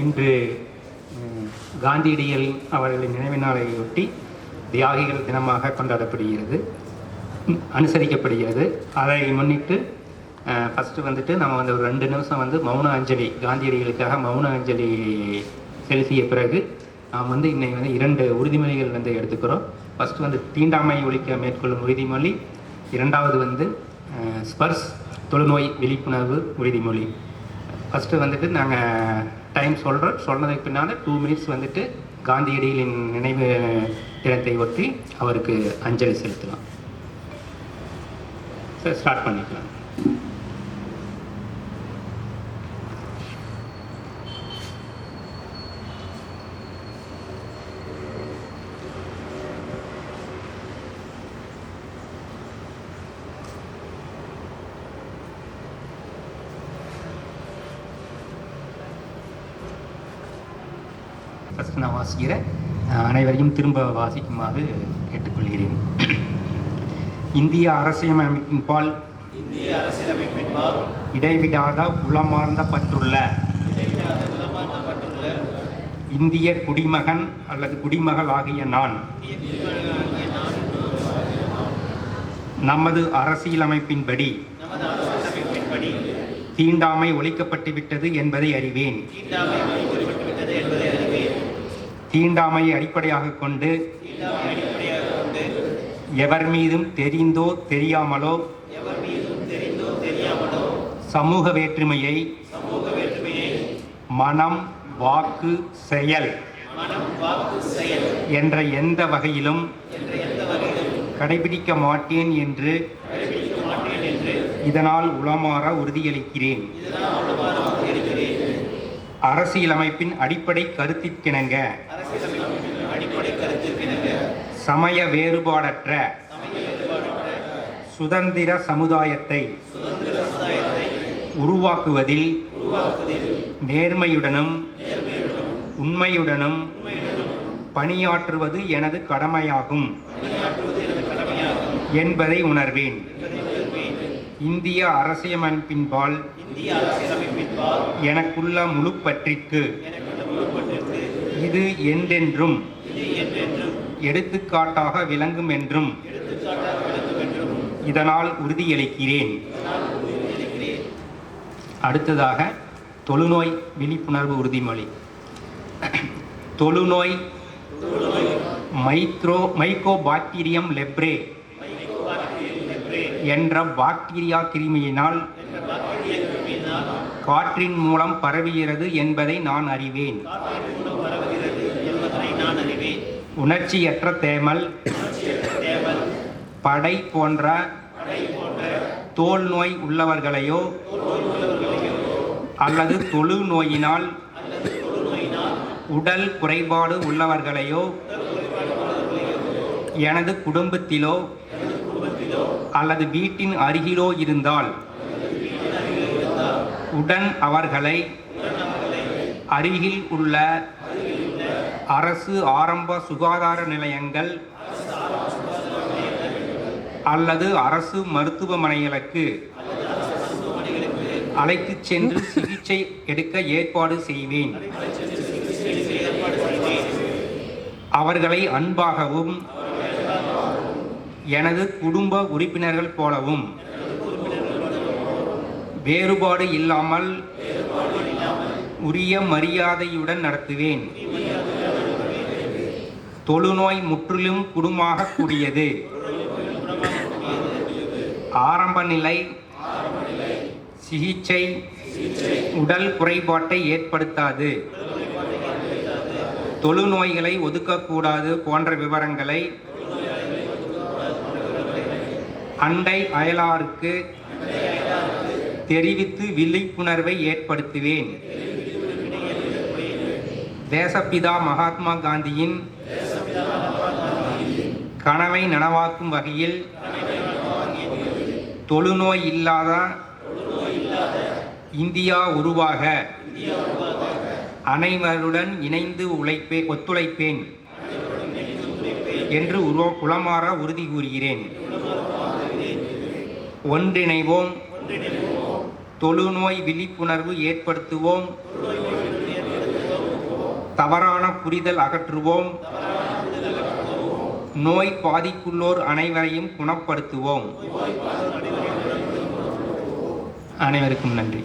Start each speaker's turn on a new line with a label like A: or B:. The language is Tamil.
A: இன்று காந்தியடிகள் அவர்களின் நினைவு நாளையொட்டி தியாகிகள் தினமாக கொண்டாடப்படுகிறது அனுசரிக்கப்படுகிறது. அதை முன்னிட்டு ஃபஸ்ட்டு வந்துட்டு நம்ம வந்து ஒரு ரெண்டு நிமிஷம் வந்து மௌன அஞ்சலி காந்தியடிகளுக்காக மௌன அஞ்சலி செலுத்திய பிறகு நாம் வந்து இன்னைக்கு வந்து இரண்டு உறுதிமொழிகள் வந்து எடுத்துக்கிறோம். ஃபஸ்ட்டு வந்து தீண்டாமை ஒழிக்க மேற்கொள்ளும் உறுதிமொழி இரண்டாவது வந்து ஸ்பர்ஸ் தொழுநோய் விழிப்புணர்வு உறுதிமொழி. ஃபஸ்ட்டு வந்துட்டு நாங்கள் டைம் சொல்கிறோம் சொன்னதுக்கு பின்னால் டூ மினிட்ஸ் வந்துட்டு காந்தியடிகளின் நினைவு தினத்தை ஒட்டி அவருக்கு அஞ்சலி செலுத்தலாம். சார் ஸ்டார்ட் பண்ணிக்கலாம். ஃபஸ்ட் நான் வாசிக்கிறேன் அனைவரையும் திரும்ப வாசிக்குமாறு கேட்டுக்கொள்கிறேன். இந்திய அரசியலமைப்பின் பால்
B: இந்திய அரசியலமைப்பின்பால்
A: இடைவிடாத உளமார்ந்த பற்றுள்ள இந்திய குடிமகன் அல்லது குடிமகள் ஆகிய நான் நமது அரசியலமைப்பின்படி தீண்டாமை
B: ஒழிக்கப்பட்டுவிட்டது என்பதை அறிவேன்.
A: தீண்டாமையை அடிப்படையாக கொண்டு எவர் மீதும் தெரிந்தோ தெரியாமலோ சமூக வேற்றுமையை மனம் வாக்கு செயல் என்ற எந்த வகையிலும் கடைபிடிக்க மாட்டேன் என்று இதனால் உளமாற உறுதியளிக்கிறேன். அரசியலமைப்பின் அடிப்படை கருத்திற்கிணங்க சமய வேறுபாடற்ற சுதந்திர சமுதாயத்தை உருவாக்குவதில் நேர்மையுடனும் உண்மையுடனும் பணியாற்றுவது எனது கடமையாகும் என்பதை உணர்வேன். இந்திய அரசியலமைப்பின்பால் எனக்குள்ள முழு பற்றிற்கு இது என்றென்றும் எடுத்துக்காட்டாக விளங்கும் என்றும் இதனால் உறுதியளிக்கிறேன். அடுத்ததாக தொழுநோய் விழிப்புணர்வு உறுதிமொழி. தொழுநோய் மைக்ரோ மைக்கோ பாக்டீரியம் லெப்ரே என்ற பாக்டீரியா கிருமியினால் காற்றின் மூலம் பரவுகிறது என்பதை நான் அறிவேன். உணர்ச்சியற்ற தேமல் படை போன்ற தோல் நோய் உள்ளவர்களையோ அல்லது தொழு நோயினால் உடல் குறைபாடு உள்ளவர்களையோ எனது
B: குடும்பத்திலோ
A: அல்லது வீட்டின் அருகிலோ இருந்தால் உடன் அவர்களை அருகில் உள்ள அரசு ஆரம்ப சுகாதார நிலையங்கள் அல்லது அரசு மருத்துவமனைகளுக்கு அழைத்துச் சென்று சிகிச்சை எடுக்க ஏற்பாடு செய்வேன். அவர்களை அன்பாகவும் எனது குடும்ப உறுப்பினர்கள் போலவும் வேறுபாடு இல்லாமல் உரிய மரியாதையுடன் நடத்துவேன். தொழுநோய் முற்றிலும் குடும்பமாக கூடியது. ஆரம்ப நிலை சிகிச்சை உடல் குறைபாட்டை ஏற்படுத்தாது. தொழுநோய்களை ஒதுக்கக்கூடாது போன்ற விவரங்களை அண்டை அயலாருக்கு தெரிவித்து விழிப்புணர்வை ஏற்படுத்துவேன். தேசப்பிதா மகாத்மா காந்தியின் கனவை நனவாக்கும் வகையில் தொழுநோய் இல்லாத இந்தியா உருவாக அனைவருடன் இணைந்து உழைப்பே ஒத்துழைப்பேன் என்று உருவ உளமாற உறுதி கூறுகிறேன். ஒன்றிணைவோம். தொழுநோய் விழிப்புணர்வு ஏற்படுத்துவோம். தவறான புரிதல் அகற்றுவோம். நோய் பாதிப்புள்ளோர் அனைவரையும் குணப்படுத்துவோம். அனைவருக்கும் நன்றி.